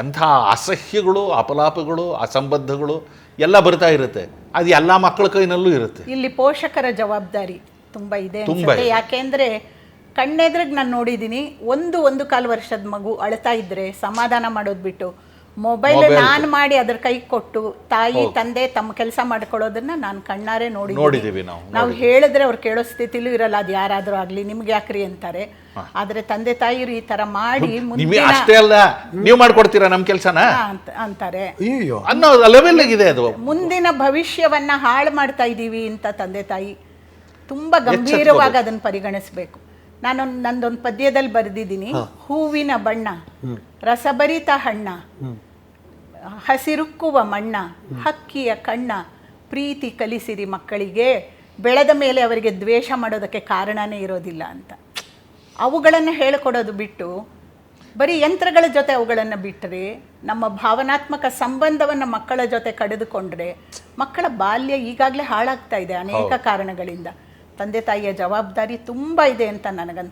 ಎಂಥ ಅಸಹ್ಯಗಳು ಅಪಲಾಪಗಳು ಅಸಂಬದ್ಧಗಳು ಎಲ್ಲ ಬರ್ತಾ ಇರುತ್ತೆ. ಅದು ಎಲ್ಲ ಮಕ್ಕಳ ಕೈನಲ್ಲೂ ಇರುತ್ತೆ. ಇಲ್ಲಿ ಪೋಷಕರ ಜವಾಬ್ದಾರಿ ತುಂಬಾ ಇದೆ ತುಂಬಾ ಅನ್ಸುತ್ತೆ ಇದೆ. ಯಾಕೆಂದ್ರೆ ಕಣ್ಣೆದ್ರಿಗೆ ನಾನು ನೋಡಿದ್ದೀನಿ ಒಂದು ಒಂದು ಕಾಲು ವರ್ಷದ ಮಗು ಅಳ್ತಾ ಇದ್ರೆ ಸಮಾಧಾನ ಮಾಡೋದು ಬಿಟ್ಟು ಮೊಬೈಲ್ ನಾನ್ ನಾನು ಮಾಡಿ ಅದ್ರ ಕೈ ಕೊಟ್ಟು ತಾಯಿ ತಂದೆ ತಮ್ಮ ಕೆಲಸ ಮಾಡ್ಕೊಳ್ಳೋದನ್ನ ನಾನು ಕಣ್ಣಾರೆ ನೋಡಿ ನೋಡಿದೀವಿ ನಾವು ನಾವು ಹೇಳಿದ್ರೆ ಅವ್ರು ಕೇಳೋ ಸ್ಥಿತಿಲೂ ಇರಲ್ಲ ಅದು ಯಾರಾದ್ರೂ ಆಗ್ಲಿ ನಿಮ್ಗೆ ಯಾಕ್ರಿ ಅಂತಾರೆ. ಆದ್ರೆ ತಂದೆ ತಾಯಿರು ಈ ತರ ಮಾಡಿ ನಿಮಗೆ ಅಷ್ಟೇ ಅಲ್ಲ ನೀವು ಮಾಡ್ಕೊಡ್ತೀರಾ ನಮ್ಮ ಕೆಲಸನ? ಅಂತ- ಅಂತಾರೆ. ಅಯ್ಯೋ ಅನ್ನೋ ಲೆವೆಲ್ ಇದೆ ಅದು. ಮುಂದಿನ ಭವಿಷ್ಯವನ್ನ ಹಾಳು ಮಾಡ್ತಾ ಇದೀವಿ ಅಂತ ತಂದೆ ತಾಯಿ ತುಂಬಾ ಗಂಭೀರವಾಗಿ ಅದನ್ನ ಪರಿಗಣಿಸಬೇಕು. ನಾನು ನಂದೊಂದು ಪದ್ಯದಲ್ಲಿ ಬರೆದಿದ್ದೀನಿ. ಹೂವಿನ ಬಣ್ಣ ರಸಭರಿತ ಹಣ್ಣ ಹಸಿರುಕ್ಕುವ ಮಣ್ಣ ಹಕ್ಕಿಯ ಕಣ್ಣ ಪ್ರೀತಿ ಕಲಿಸಿರಿ ಮಕ್ಕಳಿಗೆ. ಬೆಳೆದ ಮೇಲೆ ಅವರಿಗೆ ದ್ವೇಷ ಮಾಡೋದಕ್ಕೆ ಕಾರಣನೇ ಇರೋದಿಲ್ಲ ಅಂತ. ಅವುಗಳನ್ನು ಹೇಳಿಕೊಡೋದು ಬಿಟ್ಟು ಬರೀ ಯಂತ್ರಗಳ ಜೊತೆ ಅವುಗಳನ್ನು ಬಿಟ್ಟರೆ ನಮ್ಮ ಭಾವನಾತ್ಮಕ ಸಂಬಂಧವನ್ನು ಮಕ್ಕಳ ಜೊತೆ ಕಡಿದುಕೊಂಡ್ರೆ ಮಕ್ಕಳ ಬಾಲ್ಯ ಈಗಾಗಲೇ ಹಾಳಾಗ್ತಾ ಇದೆ ಅನೇಕ ಕಾರಣಗಳಿಂದ. ತಂದೆ ತಾಯಿಯ ಜವಾಬ್ದಾರಿ ತುಂಬ ಇದೆ ಅಂತ ನನಗನ್ಸುತ್ತೆ